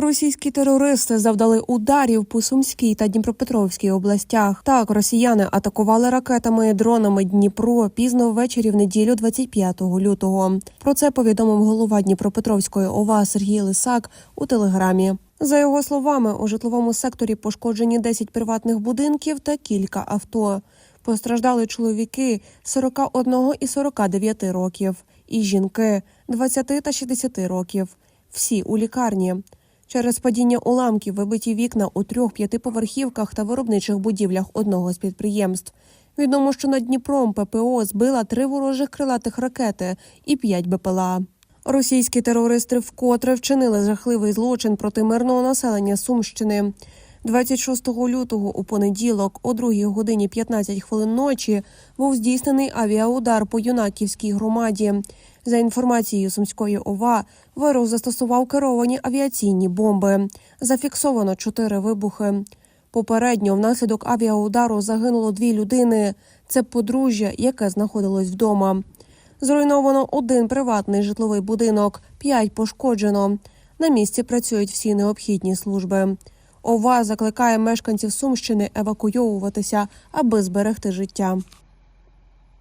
Російські терористи завдали ударів по Сумській та Дніпропетровській областях. Так, росіяни атакували ракетами і дронами Дніпро пізно ввечері в неділю 25 лютого. Про це повідомив голова Дніпропетровської ОВА Сергій Лисак у телеграмі. За його словами, у житловому секторі пошкоджені 10 приватних будинків та кілька авто. Постраждали чоловіки 41 і 49 років, і жінки 20 та 60 років. Всі у лікарні. Через падіння уламків вибиті вікна у трьох п'ятиповерхівках та виробничих будівлях одного з підприємств. Відомо, що над Дніпром ППО збила три ворожих крилатих ракети і п'ять БПЛА. Російські терористи вкотре вчинили жахливий злочин проти мирного населення Сумщини. 26 лютого у понеділок, о 2 годині 15 хвилин ночі, був здійснений авіаудар по юнаківській громаді. За інформацією Сумської ОВА, ворог застосував керовані авіаційні бомби. Зафіксовано чотири вибухи. Попередньо внаслідок авіаудару загинуло дві людини. Це подружжя, яке знаходилось вдома. Зруйновано один приватний житловий будинок, п'ять пошкоджено. На місці працюють всі необхідні служби. ОВА закликає мешканців Сумщини евакуйовуватися, аби зберегти життя.